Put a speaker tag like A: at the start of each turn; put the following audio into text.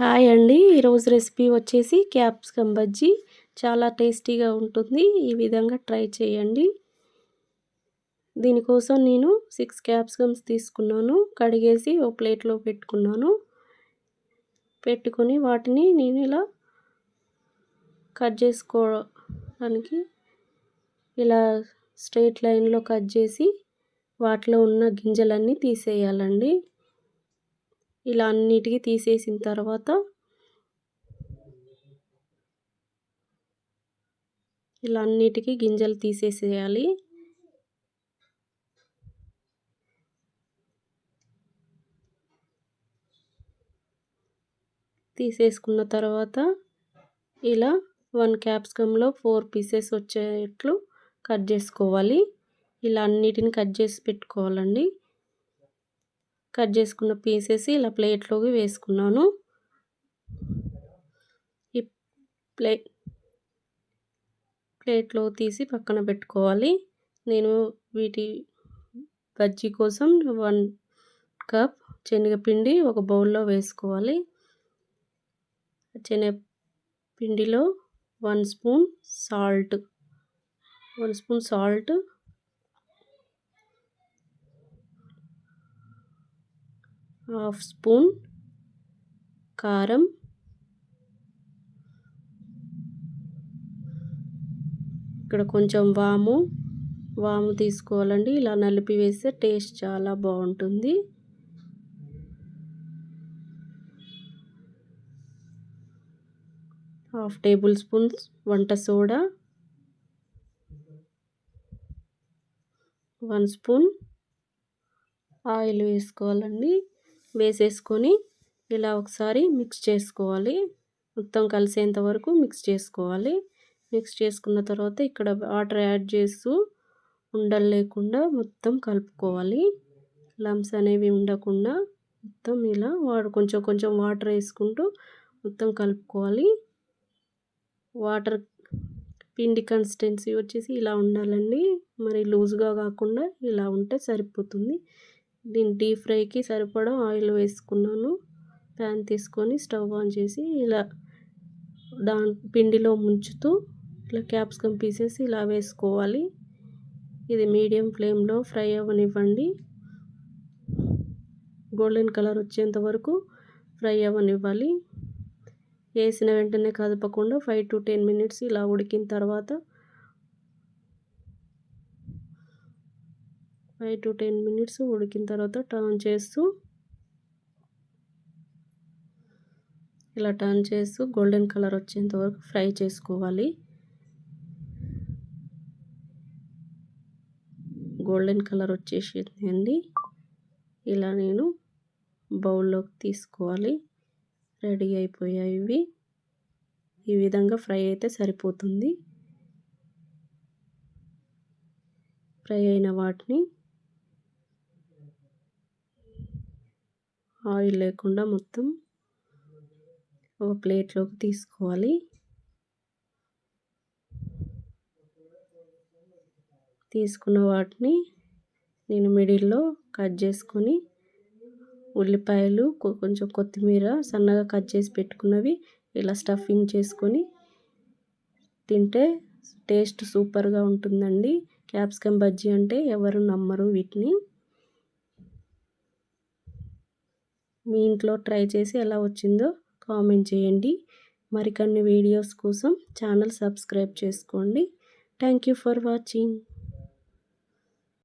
A: Hi అండి. ఈరోజు recipe వచ్చేసి క్యాప్సికమ్ బజ్జీ. చాలా టేస్టీగా ఉంటుంది. ఈ విధంగా ట్రై చేయండి. దీనికోసం నేను సిక్స్ క్యాప్సికమ్స్ తీసుకున్నాను. కడిగేసి ఓ ప్లేట్లో పెట్టుకున్నాను. పెట్టుకొని వాటిని నేను ఇలా కట్ చేసుకోవడానికి ఇలా స్ట్రైట్ లైన్లో కట్ చేసి వాటిలో ఉన్న గింజలన్నీ తీసేయాలండి. ఇలా అన్నిటికీ తీసేసిన తర్వాత ఇలా అన్నిటికీ గింజలు తీసేసేయాలి. తీసేసుకున్న తర్వాత ఇలా వన్ క్యాప్సికంలో ఫోర్ పీసెస్ వచ్చేట్లు కట్ చేసుకోవాలి. ఇలా అన్నిటిని కట్ చేసి పెట్టుకోవాలండి. కట్ చేసుకున్న పీసెస్ ఇలా ప్లేట్లోకి వేసుకున్నాను. ఈ ప్లే ప్లేట్లో తీసి పక్కన పెట్టుకోవాలి. నేను వీటి బజ్జీ కోసం వన్ కప్ శనగపిండి ఒక బౌల్లో వేసుకోవాలి. శనగపిండిలో one spoon salt one spoon salt half spoon కారం. ఇక్కడ కొంచెం వాము. వాము తీసుకోవాలండి. ఇలా నలిపి వేస్తే టేస్ట్ చాలా బాగుంటుంది. హాఫ్ టేబుల్ స్పూన్స్ వంట సోడా. వన్ స్పూన్ ఆయిల్ వేసుకోవాలండి. వేసేసుకొని ఇలా ఒకసారి మిక్స్ చేసుకోవాలి. మొత్తం కలిసేంత వరకు మిక్స్ చేసుకోవాలి. మిక్స్ చేసుకున్న తర్వాత ఇక్కడ వాటర్ యాడ్ చేస్తూ ఉండలు లేకుండా మొత్తం కలుపుకోవాలి. లమ్స్ అనేవి ఉండకుండా మొత్తం ఇలా వాడు కొంచెం కొంచెం వాటర్ వేసుకుంటూ మొత్తం కలుపుకోవాలి. వాటర్ పిండి కన్సిస్టెన్సీ వచ్చేసి ఇలా ఉండాలండి. మరి లూజ్గా కాకుండా ఇలా ఉంటే సరిపోతుంది. దీని డీప్ ఫ్రైకి సరిపడా ఆయిల్ వేసుకున్నాను. ప్యాన్ తీసుకొని స్టవ్ ఆన్ చేసి ఇలా దా పిండిలో ముంచుతూ ఇట్లా క్యాప్సికమ్ పీసెస్ ఇలా వేసుకోవాలి. ఇది మీడియం ఫ్లేమ్లో ఫ్రై అవ్వనివ్వండి. గోల్డెన్ కలర్ వచ్చేంత వరకు ఫ్రై అవ్వనివ్వాలి. వేసిన వెంటనే కదపకుండా ఫైవ్ టు టెన్ మినిట్స్ ఇలా ఉడికిన తర్వాత ఫైవ్ టు టెన్ మినిట్స్ ఉడికిన తర్వాత టర్న్ చేస్తూ ఇలా టర్న్ చేస్తూ గోల్డెన్ కలర్ వచ్చేంత వరకు ఫ్రై చేసుకోవాలి. గోల్డెన్ కలర్ వచ్చేసిందండి ఇలా నేను బౌల్లోకి తీసుకోవాలి. రెడీ అయిపోయాయి ఇవి. ఈ విధంగా ఫ్రై అయితే సరిపోతుంది. ఫ్రై అయిన వాటిని ఆయిల్ లేకుండా మొత్తం ఒక ప్లేట్లోకి తీసుకోవాలి. తీసుకున్న వాటిని నేను మిడిల్లో కట్ చేసుకొని ఉల్లిపాయలు కొంచెం కొత్తిమీర సన్నగా కట్ చేసి పెట్టుకున్నవి ఇలా స్టఫింగ్ చేసుకొని తింటే టేస్ట్ సూపర్గా ఉంటుందండి. క్యాప్సికమ్ బజ్జీ అంటే ఎవరు నమ్మరు వీటిని. మీ ఇంట్లో ట్రై చేసి ఎలా వచ్చిందో కామెంట్ చేయండి. మరికొన్ని వీడియోస్ కోసం ఛానల్ సబ్స్క్రైబ్ చేసుకోండి. Thank you for watching.